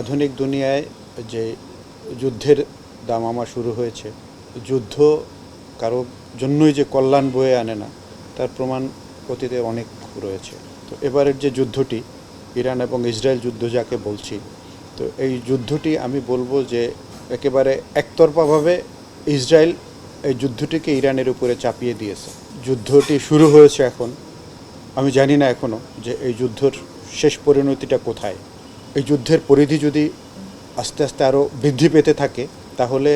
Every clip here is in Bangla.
আধুনিক দুনিয়ায় যে যুদ্ধের দামামা শুরু হয়েছে, যুদ্ধ কারও জন্যই যে কল্যাণ বয়ে আনে না, তার প্রমাণ অতীতে অনেক রয়েছে। তো এবারের যে যুদ্ধটি, ইরান এবং ইসরায়েল যুদ্ধ যাকে বলছি, তো এই যুদ্ধটি আমি বলব যে একেবারে একতরফাভাবে ইসরায়েল এই যুদ্ধটিকে ইরানের উপরে চাপিয়ে দিয়েছে। যুদ্ধটি শুরু হয়েছে এখন। আমি জানি না এখনও যে এই যুদ্ধর শেষ পরিণতিটা কোথায়। এই যুদ্ধের পরিধি যদি আস্তে আস্তে আরও বৃদ্ধি পেতে থাকে তাহলে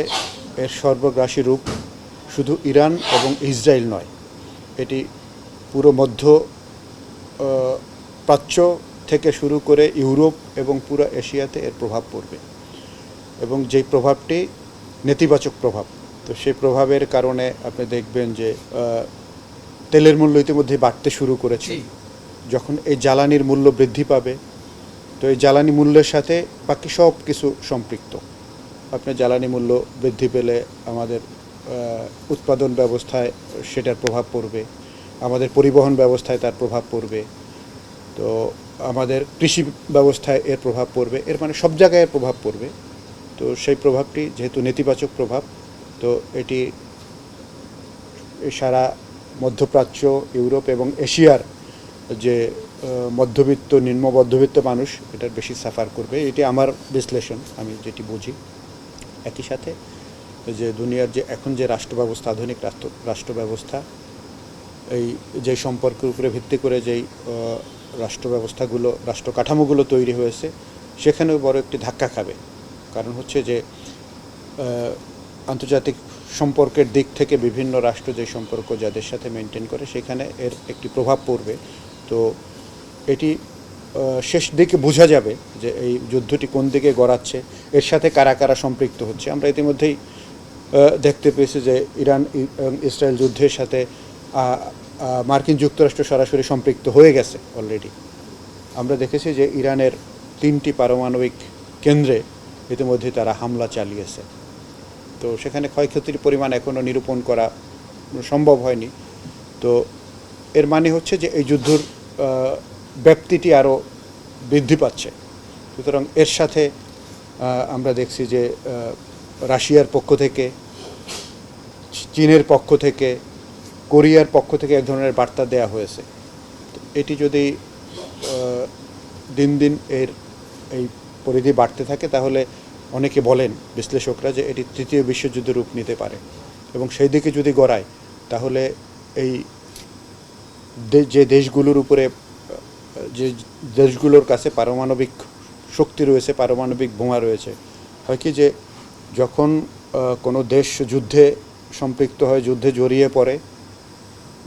এর সর্বগ্রাসী রূপ শুধু ইরান এবং ইসরায়েল নয় এটি পুরো মধ্য প্রাচ্য থেকে শুরু করে ইউরোপ এবং পুরো এশিয়াতে এর প্রভাব পড়বে। এবং যেই প্রভাবটি নেতিবাচক প্রভাব তো সেই প্রভাবের কারণে আপনি দেখবেন যে তেলের মূল্য ইতিমধ্যে বাড়তে শুরু করেছে। যখন এই জ্বালানির মূল্য বৃদ্ধি পাবে তো এই জ্বালানি মূল্যের সাথে বাকি সব কিছু সম্পৃক্ত। আপনি জ্বালানি মূল্য বৃদ্ধি পেলে আমাদের উৎপাদন ব্যবস্থায় সেটার প্রভাব পড়বে, আমাদের পরিবহন ব্যবস্থায় তার প্রভাব পড়বে, তো আমাদের কৃষি ব্যবস্থায় এর প্রভাব পড়বে, এর মানে সব জায়গায় এর প্রভাব পড়বে, তো সেই প্রভাবটি যেহেতু নেতিবাচক প্রভাব, তো এটি সারা মধ্যপ্রাচ্য, ইউরোপ এবং এশিয়ার যে মধ্যবিত্ত, নিম্ন মধ্যবিত্ত মানুষ এটার বেশি সাফার করবে। এটি আমার বিশ্লেষণ, আমি যেটি বুঝি। একই সাথে যে দুনিয়ার যে এখন যে রাষ্ট্র ব্যবস্থা আধুনিক রাষ্ট্র রাষ্ট্র ব্যবস্থা এই যে সম্পর্কের উপরে ভিত্তি করে যেই রাষ্ট্র ব্যবস্থাগুলো রাষ্ট্র কাঠামোগুলো তৈরি হয়েছে, সেখানেও বড় একটি ধাক্কা খাবে। কারণ হচ্ছে যে আন্তর্জাতিক সম্পর্কের দিক থেকে বিভিন্ন রাষ্ট্র যে সম্পর্ক যাদের সাথে মেনটেন করে, সেখানে এর একটি প্রভাব পড়বে। তো এটি শেষ দিকে বোঝা যাবে যে এই যুদ্ধটি কোন দিকে গড়াচ্ছে, এর সাথে কারা কারা সম্পৃক্ত হচ্ছে। আমরা ইতিমধ্যেই দেখতে পেয়েছি যে ইরান ইসরায়েল যুদ্ধের সাথে মার্কিন যুক্তরাষ্ট্র সরাসরি সম্পৃক্ত হয়ে গেছে অলরেডি আমরা দেখেছি যে ইরানের তিনটি পারমাণবিক কেন্দ্রে ইতিমধ্যে তারা হামলা চালিয়েছে। তো সেখানে ক্ষয়ক্ষতির পরিমাণ এখনও নিরূপণ করা সম্ভব হয়নি। তো এর মানে হচ্ছে যে এই যুদ্ধর ব্যাপ্তিটি আরও বৃদ্ধি পাচ্ছে। সুতরাং এর সাথে আমরা দেখছি যে রাশিয়ার পক্ষ থেকে, চীনের পক্ষ থেকে, কোরিয়ার পক্ষ থেকে এক ধরনের বার্তা দেয়া হয়েছে। এটি যদি দিন দিন এর এই পরিধি বাড়তে থাকে, তাহলে অনেকে বলেন বিশ্লেষকরা যে এটি তৃতীয় বিশ্বযুদ্ধের রূপ নিতে পারে। এবং সেই দিকে যদি গড়ায়, তাহলে এই যে দেশগুলোর উপরে যে দেশগুলোর কাছে পারমাণবিক শক্তি রয়েছে পারমাণবিক বোমা রয়েছে হয় কি যে যখন কোনো দেশ যুদ্ধে সম্পৃক্ত হয় যুদ্ধে জড়িয়ে পড়ে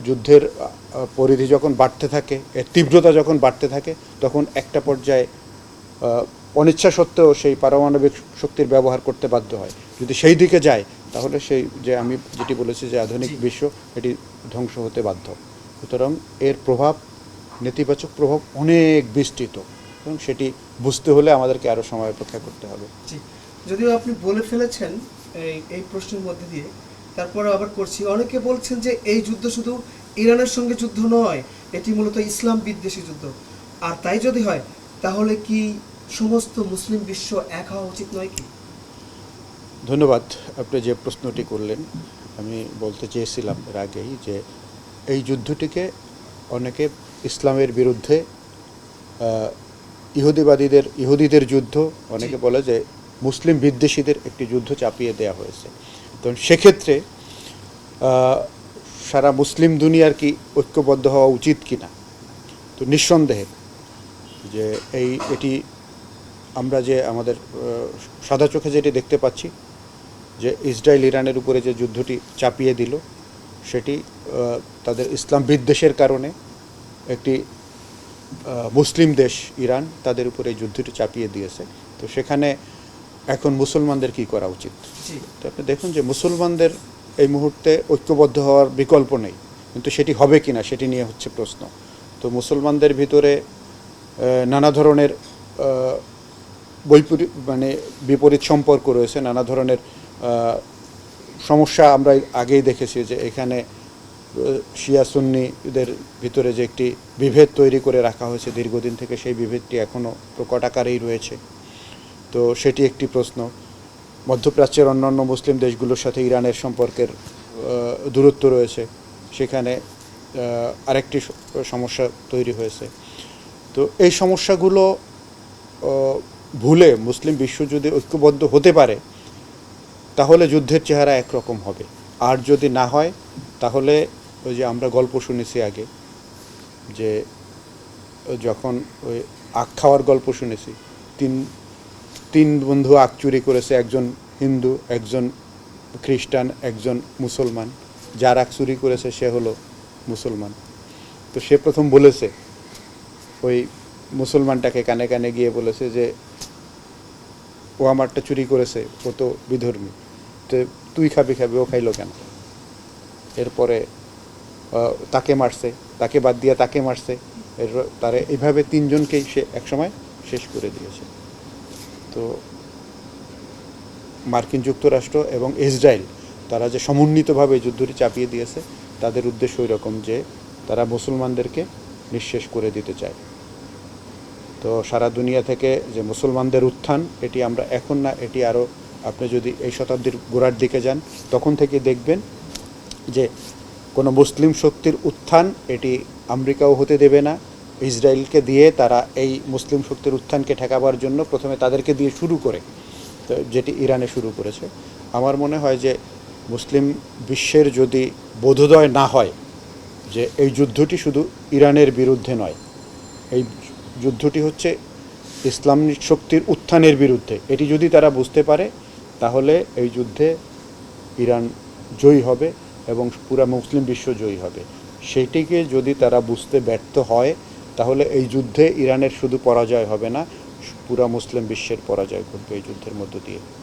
যুদ্ধের পরিধি যখন বাড়তে থাকে এর তীব্রতা যখন বাড়তে থাকে তখন একটা পর্যায়ে অনিচ্ছা সত্ত্বেও সেই পারমাণবিক শক্তির ব্যবহার করতে বাধ্য হয়। যদি সেই দিকে যায় তাহলে সেই যে আমি যেটি বলেছি যে আধুনিক বিশ্ব এটি ধ্বংস হতে বাধ্য। সুতরাং এর প্রভাব নেতিবাচক প্রভাব অনেক বিস্তৃত এবং সেটি বুঝতে হলে আমাদেরকে আরও সময় অপেক্ষা করতে হবে। জি যদিও আপনি বলে ফেলেছেন এই এই প্রশ্নের মধ্যে দিয়ে তারপরে আবার করছি। অনেকে বলছেন যে এই যুদ্ধ শুধু ইরানের সঙ্গে যুদ্ধ নয় এটি মূলত ইসলাম বিদ্বেষী যুদ্ধ। আর তাই যদি হয় তাহলে কি সমস্ত মুসলিম বিশ্ব এক হওয়া উচিত নয় কি? ধন্যবাদ আপনি যে প্রশ্নটি করলেন আমি বলতে চেয়েছিলাম এর আগেই যে এই যুদ্ধটিকে অনেকে ইসলামের বিরুদ্ধে ইহুদিবাদীদের ইহুদিদের যুদ্ধ অনেকে বলে যে মুসলিম বিদ্বেষীদের একটি যুদ্ধ চাপিয়ে দেওয়া হয়েছে। তো সেক্ষেত্রে সারা মুসলিম দুনিয়ার কি ঐক্যবদ্ধ হওয়া উচিত কি না তো নিঃসন্দেহে যে এই এটি আমরা যে আমাদের সাদা চোখে যেটি দেখতে পাচ্ছি যে ইসরায়েল ইরানের উপরে যে যুদ্ধটি চাপিয়ে দিল সেটি তাদের ইসলাম বিদ্বেষের কারণে একটি মুসলিম দেশ ইরান তাদের উপরে এই যুদ্ধটি চাপিয়ে দিয়েছে। তো সেখানে এখন মুসলমানদের কি করা উচিত? তো আপনি দেখুন যে মুসলমানদের এই মুহূর্তে ঐক্যবদ্ধ হওয়ার বিকল্প নেই। কিন্তু সেটি হবে কি না সেটি নিয়ে হচ্ছে প্রশ্ন। তো মুসলমানদের ভিতরে নানা ধরনের আহ, বৈপরীত মানে বিপরীত সম্পর্ক রয়েছে নানা ধরনের সমস্যা আমরা আগেই দেখেছি যে এখানে শিয়া সুন্নিদের ভিতরে যে একটি বিভেদ তৈরি করে রাখা হয়েছে দীর্ঘদিন থেকে, সেই বিভেদটি এখনও প্রকট আকারেই রয়েছে। তো সেটি একটি প্রশ্ন। মধ্যপ্রাচ্যের অন্যান্য মুসলিম দেশগুলোর সাথে ইরানের সম্পর্কের দূরত্ব রয়েছে। সেখানে আরেকটি সমস্যা তৈরি হয়েছে। তো এই সমস্যাগুলো ভুলে মুসলিম বিশ্ব যদি ঐক্যবদ্ধ হতে পারে, তাহলে যুদ্ধের চেহারা একরকম হবে। আর যদি না হয়, তাহলে ওই যে আমরা গল্প শুনেছি আগে, যে যখন ওই আখ খাওয়ার গল্প শুনেছি, তিন তিন বন্ধু আখ চুরি করেছে, একজন হিন্দু, একজন খ্রিস্টান, একজন মুসলমান। যার আখ চুরি করেছে সে হলো মুসলমান। তো সে প্রথম বলেছে, ওই মুসলমানটাকে কানে কানে গিয়ে বলেছে যে, ও আমারটা চুরি করেছে, ও তো বিধর্মী। তো তুই খাবি খাবি, ও খাইলো কেন? এরপরে তাকে মারছে, তাকে বাদ দিয়ে তাকে মারছে। তারে এইভাবে তিনজনকেই সে একসময় শেষ করে দিয়েছে। তো মার্কিন যুক্তরাষ্ট্র এবং ইসরায়েল, তারা যে সমন্বিতভাবে যুদ্ধটি চাপিয়ে দিয়েছে, তাদের উদ্দেশ্য ওই রকম যে তারা মুসলমানদেরকে নিঃশেষ করে দিতে চায়। তো সারা দুনিয়া থেকে যে মুসলমানদের উত্থান, এটি আমরা এখন না, এটি আরও আপনি যদি এই শতাব্দীর গোড়ার দিকে যান, তখন থেকে দেখবেন যে কোনো মুসলিম শক্তির উত্থান এটি আমেরিকাও হতে দেবে না। ইসরায়েলকে দিয়ে তারা এই মুসলিম শক্তির উত্থানকে ঠেকাবার জন্য প্রথমে তাদেরকে দিয়ে শুরু করে, তো যেটি ইরানে শুরু করেছে। আমার মনে হয় যে মুসলিম বিশ্বের যদি বোধোদয় না হয় যে এই যুদ্ধটি শুধু ইরানের বিরুদ্ধে নয়, এই যুদ্ধটি হচ্ছে ইসলামিক শক্তির উত্থানের বিরুদ্ধে, এটি যদি তারা বুঝতে পারে, তাহলে এই যুদ্ধে ইরান জয়ী হবে। এবং পুরো মুসলিম বিশ্ব জয়ী হবে। সেটিকে যদি তারা বুঝতে ব্যর্থ হয়, তাহলে এই যুদ্ধে ইরানের শুধু পরাজয় হবে না, পুরা মুসলিম বিশ্বের পরাজয় ঘটবে এই যুদ্ধের মধ্য দিয়ে।